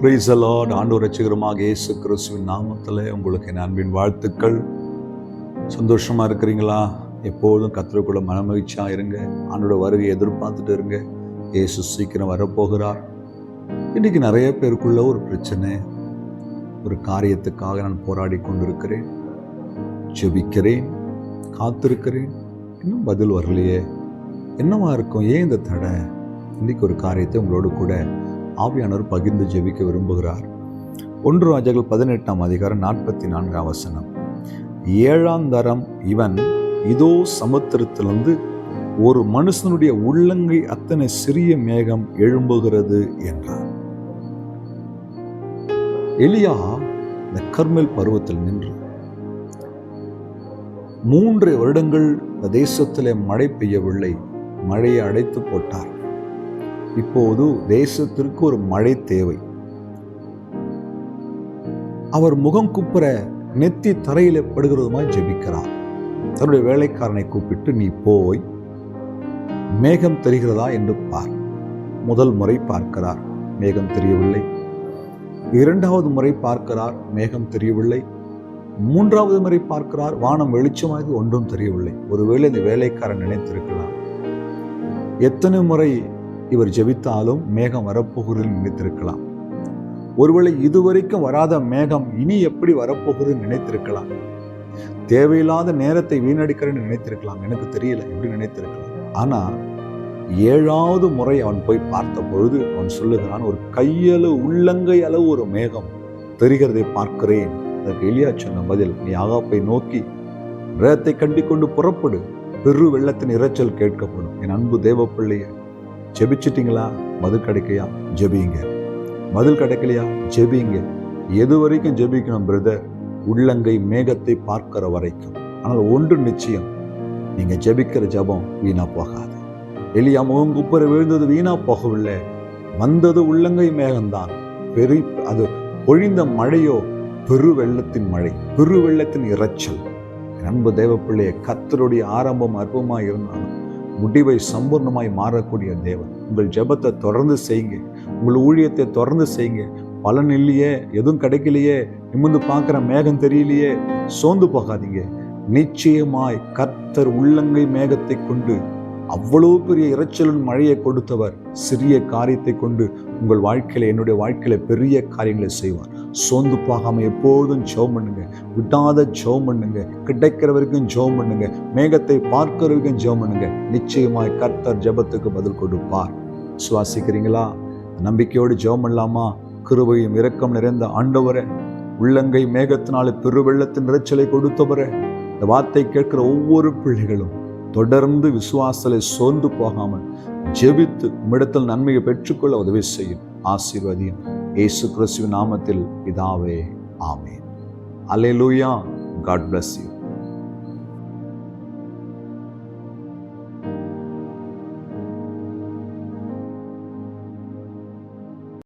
Price ஆண்டு ரசிகரமாக இயேசு கிறிஸ்துவின் நாமத்தில் உங்களுக்கு என் அன்பின் வாழ்த்துக்கள். சந்தோஷமாக இருக்கிறீங்களா? எப்போதும் கத்திரக்குள்ள மனமகிழ்ச்சியாக இருங்க. ஆண்டோட வருகை எதிர்பார்த்துட்டு இருங்க. இயேசு சீக்கிரம் வரப்போகிறார். இன்றைக்கி நிறைய பேருக்குள்ள ஒரு பிரச்சனை ஒரு காரியத்துக்காக நான் போராடி கொண்டிருக்கிறேன். ஜெபிக்கிறேன் காத்திருக்கிறேன். இன்னும் பதில் வரலையே. என்னவா இருக்கும்? ஏன் இந்த தடை? இன்றைக்கி ஒரு காரியத்தை உங்களோடு கூட ஆவியானவர் பகிர்ந்து ஜெபிக்க விரும்புகிறார். ஒன்று ராஜாக்கள் பதினெட்டாம் அதிகாரம் நாற்பத்தி நான்காம் வசனம். ஏழாம் தரம் இவன் இதோ சமுத்திரத்திலிருந்து ஒரு மனுஷனுடைய உள்ளங்கை அத்தனை சிறிய மேகம் எழும்புகிறது என்றார். எலியா இந்த கர்மெல் பருவத்தில் நின்று மூன்று வருடங்கள் இந்த தேசத்திலே மழை பெய்யவில்லை மழையை அடைத்து போட்டார். இப்போது தேசத்திற்கு ஒரு மழை தேவை. அவர் முகம் குப்புற நெத்தி தரையில படுகிறதுமாய் ஜெபிக்கிறார். தன்னுடைய வேலைக்காரனை கூப்பிட்டு நீ போய் மேகம் தெரிகிறதா? என்று பார். முதல் முறை பார்க்கிறார். மேகம் தெரியவில்லை. இரண்டாவது முறை பார்க்கிறார். மேகம் தெரியவில்லை. மூன்றாவது முறை பார்க்கிறார். வானம் வெளிச்சமாக ஒன்றும் தெரியவில்லை. ஒருவேளை இந்த வேலைக்காரன் நினைத்திருக்கலாம். எத்தனை முறை இவர் ஜெபித்தாலும் மேகம் வரப்போகிறது நினைத்திருக்கலாம். ஒருவேளை இதுவரைக்கும் வராத மேகம் இனி எப்படி வரப்போகிறது நினைத்திருக்கலாம். தேவையில்லாத நேரத்தை வீணடிக்கிறேன்னு நினைத்திருக்கலாம். எனக்கு தெரியல எப்படி நினைத்திருக்கலாம். ஆனா ஏழாவது முறை அவன் போய் பார்த்த பொழுது அவன் சொல்லுகிறான் ஒரு கையளவு உள்ளங்கை அளவு ஒரு மேகம். தெரிகிறதை பார்க்கிறேன். அதற்கு எளியா சொன்ன பதில் நீ ஆகாப்பை நோக்கி ரதத்தை கண்டிக்கொண்டு புறப்படு. பெரு வெள்ளத்தின் இரைச்சல் கேட்கப்படும். என் அன்பு தேவப்பிள்ளையை ஜெபிச்சிட்டிங்களா? பதில் கிடைக்கலையா? ஜெபிங்க பதில் கிடைக்கலையா? ஜெபிங்க எது வரைக்கும் ஜெபிக்கணும் பிரதர் உள்ளங்கை மேகத்தை பார்க்கிற வரைக்கும். ஆனால் ஒன்று நிச்சயம். நீங்க ஜெபிக்கிற ஜெபம் வீணா போகாது. எலியா முகம் குப்புற விழுந்தது வீணா போகவில்லை. வந்தது உள்ளங்கை மேகம்தான். பெரி அது பொழிந்த மழையோ பெரு வெள்ளத்தின் மழை பெரு வெள்ளத்தின் இரைச்சல். அன்பு தேவ கத்தருடைய ஆரம்பம் அற்பமாய் இருந்தாலும் முடிவை சம்பூர்ணமாய் மாறக்கூடிய தேவன். உங்கள் ஜெபத்தை தொடர்ந்து செய்யுங்க. உங்கள் ஊழியத்தை தொடர்ந்து செய்யுங்க. பலன் இல்லையே எதுவும் கிடைக்கலையே நிமிந்து பார்க்குற மேகம் தெரியலையே சோர்ந்து போகாதீங்க. நிச்சயமாய் கர்த்தர் உள்ளங்கை மேகத்தை கொண்டு அவ்வளவு பெரிய இறைச்சலின் மழையை கொடுத்தவர். சிறிய காரியத்தை கொண்டு உங்கள் வாழ்க்கையில என்னுடைய வாழ்க்கையில பெரிய காரியங்களை செய்வார். சோர்ந்து போகாம எப்போதும் ஜெபம் பண்ணுங்க. விடாத ஜெபம் பண்ணுங்க. கிடைக்கிற வரைக்கும் ஜெபம் பண்ணுங்க. மேகத்தை பார்க்கிற வரைக்கும் ஜெபம் பண்ணுங்க. நிச்சயமாய் கர்த்தர் ஜெபத்துக்கு பதில் கொடுப்பார். சுவாசிக்கிறீங்களா? நம்பிக்கையோடு ஜெபம் பண்ணலாமா? கிருபையும் இரக்கம் நிறைந்த ஆண்டவரே உள்ளங்கை மேகத்தினால பெருவெள்ளத்தின் இறைச்சலை கொடுத்தவரே இந்த வார்த்தை கேட்கிற ஒவ்வொரு பிள்ளைகளும் தொடர்ந்து விசுவாசலை சோர்ந்து போகாமல் ஜெபித்து உம்மிடத்தில் நன்மையை பெற்றுக்கொள்ள உதவி செய்யும். ஆசீர்வதியும். இயேசு கிறிஸ்துவின் நாமத்தில் பிதாவே amen. Hallelujah God bless you.